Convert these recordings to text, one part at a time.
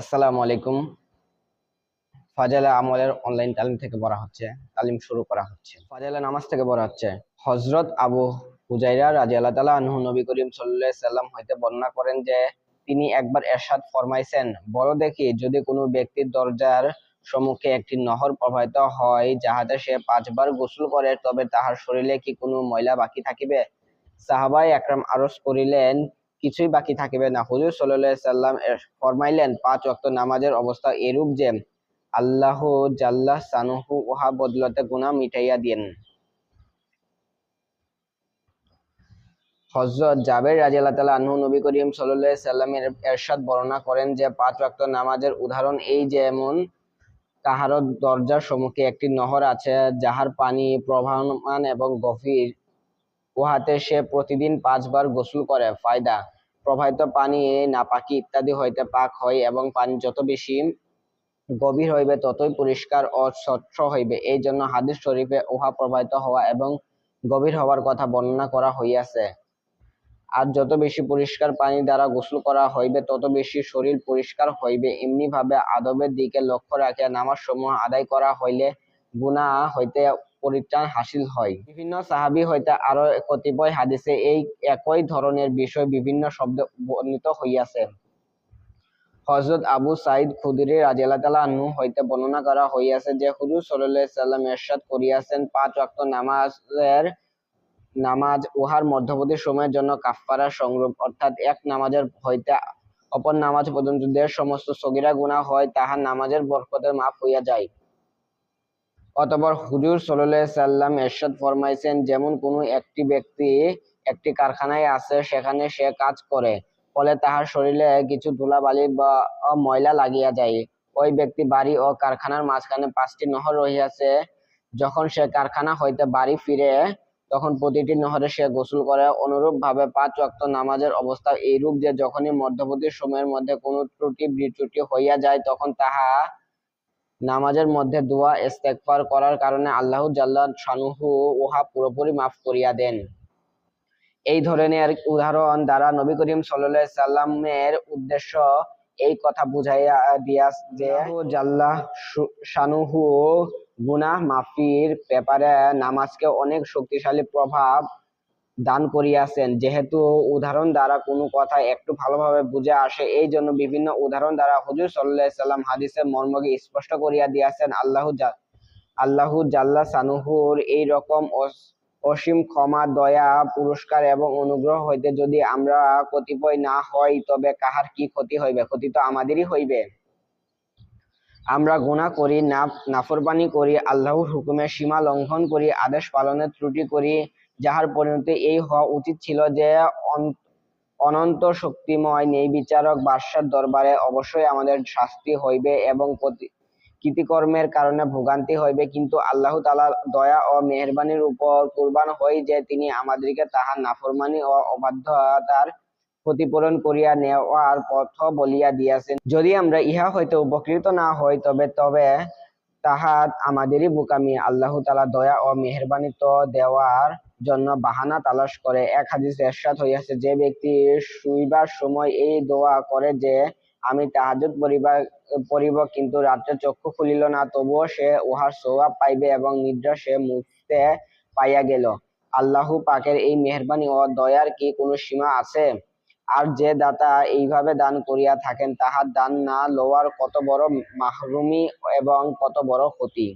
আসসালামু আলাইকুম। ফাজালা আমলের অনলাইন তালিম থেকে পড়া হচ্ছে, তালিম শুরু করা হচ্ছে। ফাজালা নামাজ থেকে পড়া হচ্ছে। হজরত আবু হুজাইরা রাজি আল্লাহ তালা আনহু নবী করিম সাল্লাহ সাল্লাম হইতে বর্ণনা করেন যে, তিনি একবার এরশাদ ফরমাইছেন বড় দেখি যদি কোনো ব্যক্তির দরজার সম্মুখে একটি নহর প্রবাহিত হয়, যাহাতে সে পাঁচবার গোসল করে, তবে তাহার শরীরে কি কোনো ময়লা বাকি থাকিবে? সাহাবাই একরাম আরজ করিলেন কিছুই বাকি থাকিবে না। হুজুর সাল্লাহ সাল্লাম ফরমাইলেন, পাঁচ ওয়াক্ত নামাজের অবস্থা এরূপ যে, আল্লাহ জাল্লাহ সানুহু উহা বদলতে গুনাহ মিটাইয়া দেন হযরত জাবের রাদিয়াল্লাহু তাআলা আনহু নবী করিম আলাইহি সাল্লামের এরশাদ বর্ণনা করেন যে, পাঁচ ওয়াক্ত নামাজের উদাহরণ এই যেমন কাহারো দরজার সম্মুখে একটি নহর আছে, যাহার পানি প্রবাহমান এবং গভীর। উহাতে সে প্রতিদিন পাঁচবার গোসল করে, ফায়দা। প্রবাহিত পানি নাপাকি ইত্যাদি হইতে পাক হয় এবং পানি যত বেশি গভীর হইবে ততই পরিষ্কার ও স্বচ্ছ হইবে। এই জন্য হাদিস শরীফে উহা প্রবাহিত হওয়া এবং গভীর হওয়ার কথা বর্ণনা করা হইয়াছে। আর যত বেশি পরিষ্কার পানি দ্বারা গোসল করা হইবে, তত বেশি শরীর পরিষ্কার হইবে। এমনি ভাবে আদবের দিকে লক্ষ্য রাখিয়া নামাজ সমূহ আদায় করা হইলে গুনাহ হইতে পরিত্রাণ হাসিল হয়। বিভিন্ন সাহাবী হইতে আরও কতিপয় হাদিসে এই একই ধরনের বিষয় বিভিন্ন শব্দে বর্ণিত হইয়াছে। হযরত আবু সাইদ খুদরি রাদিয়াল্লাহু তাআলা আনহু হইতে বর্ণনা করা হইয়াছে যে হুজুর আলাইহি সাল্লাম ইরশাদ করিয়াছেন পাঁচ ওয়াক্ত নামাজের নামাজ উহার মধ্যবর্তী সময়ের জন্য কাফফারা সংরূপ অর্থাৎ এক নামাজের হইতে অপর নামাজ পর্যন্ত যে সমস্ত সগীরা গুনাহ হয় তাহা নামাজের বরকতে মাফ হইয়া যায়। অতঃপর হুজুর আলাইহি সাল্লাম ইরশাদ ফরমাইছেন, যেমন কোনো একটি ব্যক্তি একটি কারখানায় আছে, সেখানে সে কাজ করে, ফলে তাহার শরীরে কিছু ধুলাবালি বা ময়লা লাগিয়া যায়। ওই ব্যক্তি বাড়ি ও কারখানার মাঝখানে পাঁচটি নহর রহিয়াছে। যখন সে কারখানা হইতে বাড়ি ফিরে, তখন প্রতিটি নহরে সে গোসল করে। অনুরূপ ভাবে পাঁচ ওয়াক্ত নামাজের অবস্থা এইরূপ যে যখনই মধ্যবর্তী সময়ের মধ্যে কোনো ত্রুটি বিচ্যুতি হইয়া যায়, তখন তাহা নামাজের মধ্যে দোয়া ইস্তেগফার করার কারণে আল্লাহ জাল্লা শানুহু উহা পুরোপুরি মাফ করিয়া দেন। এই ধরনের উদাহরণ দ্বারা নবী করিম আলাইহি সাল্লামের উদ্দেশ্য এই কথা বুঝাইয়া দিয়া যে আল্লাহু জাল্লা শানুহু গুনাহ মাফির ব্যাপারে নামাজকে অনেক শক্তিশালী প্রভাব দান করিয়াছেন। যেহেতু উদাহরণ দ্বারা কোনো কথা একটু ভালোভাবে বুঝে আসে, এই জন্য বিভিন্ন উদাহরণ দ্বারা হুজুর আলাইহি সাল্লাম হাদিসের মর্মকে স্পষ্ট করিয়া দিয়াছেন। আল্লাহ আল্লাহু জাল্লা সানুহুর এই রকম অসীম ক্ষমা, দয়া, পুরস্কার এবং অনুগ্রহ হইতে যদি আমরা কতিপয় না হই, তবে কাহার কি ক্ষতি হইবে? ক্ষতি তো আমাদেরই হইবে। আমরা গুনাহ করি, না নাফরমানি করি, আল্লাহর হুকুমের সীমা লঙ্ঘন করি, আদেশ পালনের ত্রুটি করি যাহার পরিণতি এই হওয়া উচিত ছিল যে অনন্ত শক্তিময় নেই বিচারক বাদশার দরবারে অবশ্যই আমাদের শাস্তি হইবে এবং কৃতিকর্মের কারণে ভোগান্তি হইবে। কিন্তু আল্লাহ তাআলা দয়া ও মেহেরবানির উপর কুরবান হই যে, তিনি আমাদেরকে তাহার নাফরমানি ও অবাধ্যতার ক্ষতিপূরণ করিয়া নেওয়ার পথ বলিয়া দিয়াছেন। যদি আমরা ইহা হইতে উপকৃত না হই, তবে তবে তাহা আমাদেরই বোকামি। আল্লাহ তালা দয়া ও মেহেরবানি তো দেওয়ার জন্য বাহানা তালাশ করে। এক হাদিস এরশাদ হইয়াছে, যে ব্যক্তি শুইবার সময় এই দোয়া করে যে, আমি তাহাজ্জুদ পড়িবা পড়িব কিন্তু রাত্রে চক্ষু খুলিল না, তবুও সে উহার সওয়াব পাইবে এবং নিদ্রা সে মুক্তে পাইয়া গেল। আল্লাহু পাকের এই মেহেরবানি ও দয়ার কি কোনো সীমা আছে? আর যে দাতা এইভাবে দান করিয়া থাকেন, তাহার দান না লওয়ার কত বড় মাহরুমি এবং কত বড় ক্ষতি?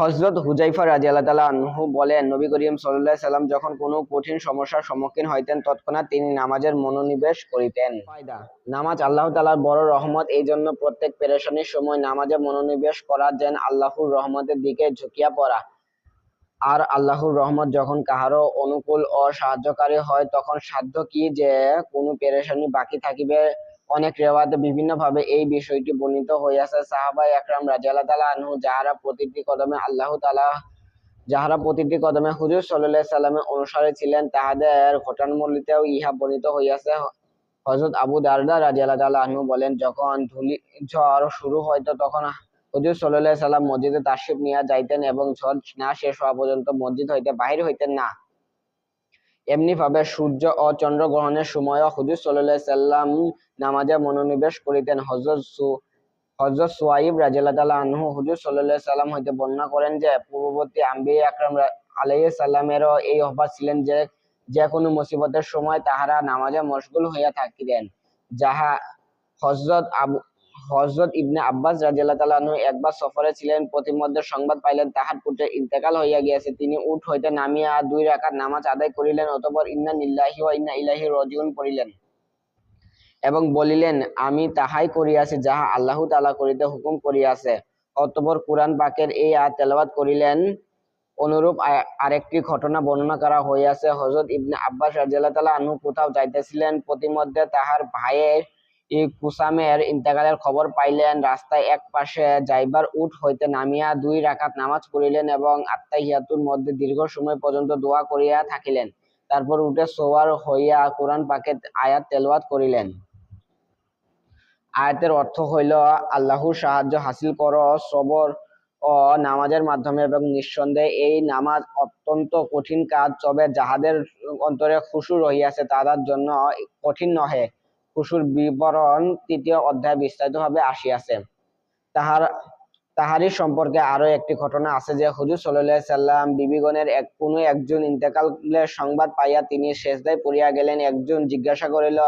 হযরত হুজাইফা রাদিয়াল্লাহু তাআলা আনহু বলেন নবী করিম আলাইহি সাল্লাম যখন কোনো কঠিন সমস্যার সম্মুখীন হইতেন তৎক্ষণাৎ তিনি নামাজের মনোনিবেশ করিতেন। নামাজ আল্লাহ তাআলার বড় রহমত এই জন্য প্রত্যেক পেরেশানির সময় নামাজে মনোনিবেশ করা যেন আল্লাহর রহমতের দিকে ঝুঁকিয়া পড়া। আর আল্লাহর রহমত যখন কাহারো অনুকূল ও সাহায্যকারী হয় তখন সাধ্য কি যে কোনো পেরেশানি বাকি থাকিবে? অনেক রেওয়াতে বিভিন্ন ভাবে এই বিষয়টি বর্ণিত হইয়াছে সাহাবাই একরাম রাদিয়াল্লাহু তাআলা আনহু যাহারা প্রতিটি কদমে আল্লাহ তাআলা, যাহারা প্রতিটি কদমে হুজুর আলাইহি সাল্লামের অনুসারী ছিলেন, তাহাদের ঘটনাবলীতেও ইহা বর্ণিত হইয়াছে হযরত আবু দারদা রাদিয়াল্লাহু তাআলা আনহু বলেন, যখন ধুলি, ঝড় শুরু হইতো তখন হুজুর আলাইহি সাল্লাম মসজিদে তাশরিফ নিয়া যাইতেন এবং ঝড় না শেষ হওয়া পর্যন্ত মসজিদ হইতে বাহির হইতেন না। এমনি ভাবে সূর্য ও চন্দ্র গ্রহণের সময়ও হুজুর আলাইহি সাল্লাম নামাজে মনোনিবেশ করিতেন। হযরত সু, হযরত সুয়াইব রাদিয়াল্লাহু তাআলা আনহু হুজুর আলাইহি সাল্লাম হইতে বর্ণনা করেন যে, পূর্ববর্তী আম্বিয়া আকরাম আলাইহিস সালামেরও এই অভ্যাস ছিলেন যে যে কোনো মুসিবতের সময় তাহারা নামাজে মশগুল হইয়া থাকিতেন। যাহা হযরত আবু হযরত ইবনে আব্বাস রাদিয়াল্লাহু তাআলা আনহু একবার সফরে ছিলেন, প্রতিমধ্যে সংবাদ পাইলেন, তাহার পুত্রের ইন্তেকাল হইয়া গিয়াছে। তিনি উট হইতে নামিয়া দুই রাকাত নামাজ আদায় করিলেন, অতঃপর ইন্না লিল্লাহি ওয়া ইন্না ইলাইহি রাজিউন পড়িলেন এবং বলিলেন, আমি তাহাই করিয়াছি যাহা আল্লাহ তাআলা করিতে হুকুম করিয়াছে। অতঃপর কুরআন পাকের এই আয়াত তেলাওয়াত করিলেন, অনুরূপ আরেকটি ঘটনা বর্ণনা করা হইয়াছে। হযরত ইবনে আব্বাস রাদিয়াল্লাহু তাআলা আনহু কোথাও যাইতেছিলেন, প্রতিমধ্যে তাহার ভাইয়ের কুসামের ইন্তেকালের খবর পাইলেন। রাস্তায় এক পাশে যাইবার উঠ হইতে নামিয়া দুই রাকাত নামাজ পড়িলেন এবং আত্মাহিয়াতুর মধ্যে দীর্ঘ সময় পর্যন্ত দোয়া করিয়া থাকিলেন। তারপর উঠে সোয়ার হইয়া কোরআন পাকের আয়াত তেলাওয়াত করিলেন। আয়াতের অর্থ হইল, আল্লাহর সাহায্য হাসিল কর, সবর ও নামাজের মাধ্যমে এবং নিঃসন্দেহে এই নামাজ অত্যন্ত কঠিন কাজ, তবে যাহাদের অন্তরে খুশু রহিয়াছে তাদের জন্য কঠিন নহে। খুশুর বিবরণ তৃতীয় অধ্যায় বিস্তারিতভাবে আসিয়াছে। তাহার, তাহারই সম্পর্কে আরও একটি ঘটনা আছে যে হুজুর আলাইহি সাল্লাম বিবিগণের এক, কোনো একজন ইন্তেকালের সংবাদ পাইয়া তিনি সেজদায় পড়িয়া গেলেন। একজন জিজ্ঞাসা করিল,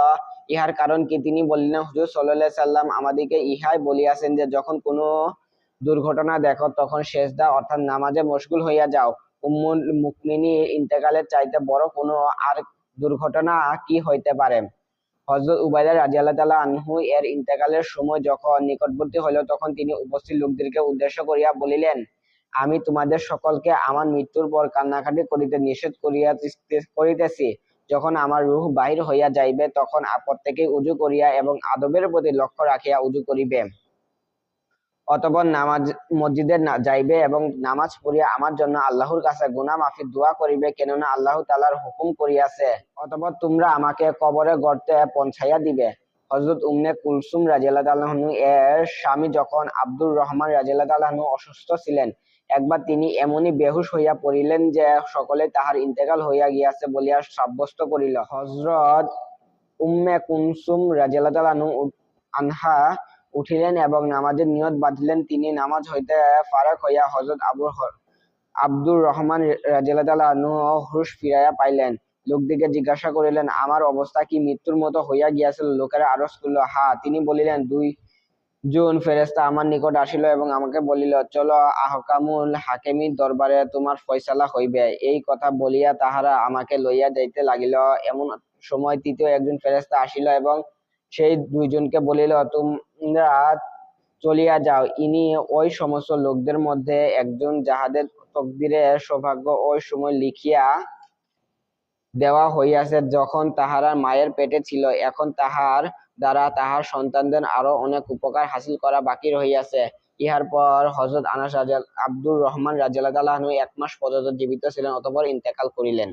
ইহার কারণ কি? তিনি বললেন, হুজুর আলাইহি সাল্লাম আমাদিকে ইহাই বলিয়াছেন যে যখন কোনো দুর্ঘটনা দেখো, তখন সেজদা অর্থাৎ নামাজে মশগুল হইয়া যাও। উম্মুল মুকমিনী ইন্তেকালের চাইতে বড় কোনো আর দুর্ঘটনা কি হইতে পারে? হযরত উবাইদা আল্লাহ তালা আনহু এর ইন্তেকালের সময় যখন নিকটবর্তী হইল, তখন তিনি উপস্থিত লোকদেরকে উদ্দেশ্য করিয়া বলিলেন, আমি তোমাদের সকলকে আমার মৃত্যুর পর কান্নাকাটি করিতে নিষেধ করিয়া করিতেছি। যখন আমার রুহ বাহির হইয়া যাইবে, তখন প্রত্যেকেই উজু করিয়া এবং আদবের প্রতি লক্ষ্য রাখিয়া উজু করিবে। অতঃপর নামাজ, মসজিদে যাইবে এবং নামাজ পড়িয়া আমার জন্য আল্লাহর কাছে গুনাহ মাফি দোয়া করিবে, কেননা আল্লাহ তাআলার হুকুম করিয়াছে। অতঃপর তোমরা আমাকে কবরে গর্তে পৌঁছাইয়া দিবে। হযরত উম্মে কুলসুম রাদিয়াল্লাহু তাআলা আনহু, এর স্বামী যখন আব্দুর রহমান রাদিয়াল্লাহু তাআলা আনহু অসুস্থ ছিলেন, একবার তিনি এমনই বেহুশ হইয়া পড়িলেন যে সকলে তাহার ইন্তেকাল হইয়া গিয়াছে বলিয়া সাব্যস্ত করিল। হযরত উম্মে কুলসুম তাআলা আনহা উঠিলেন এবং নামাজের নিয়ত বাঁধিলেন। তিনি নামাজ হইতে ফারাক হইয়া হযরত আবু আব্দুর রহমান তাআলা আনহু ফিরাইয়া পাইলেন। লোকদিকে জিজ্ঞাসা করিলেন, আমার অবস্থা কি মৃত্যুর মতো হইয়া গিয়াছিল? লোকেরা আরজ করিল, হা। তিনি বলিলেন, দুই জন ফেরেশতা আমার নিকট আসিল এবং আমাকে বলিল, চলো আহকামুল হাকিমীর দরবারে তোমার ফয়সালা হইবে। এই কথা বলিয়া তাহারা আমাকে লইয়া যাইতে লাগিল। এমন সময় তৃতীয় একজন ফেরেস্তা আসিল এবং সেই দুইজনকে বলিল, তোমরা চলিয়া যাও। ইনি ওই সমস্ত লোকদের মধ্যে একজন যাহাদের তকদিরের সৌভাগ্য ওই সময় লিখিয়া দেওয়া হইয়াছে, যখন তাহারা মায়ের পেটে ছিল। এখন তাহার দ্বারা তাহার সন্তানদের আরও অনেক উপকার হাসিল করা বাকি রহিয়াছে। ইহার পর হযরত আনাস আব্দুর রহমান রাদিয়াল্লাহু এক মাস পর্যন্ত জীবিত ছিলেন, অতঃপর ইন্তেকাল করিলেন।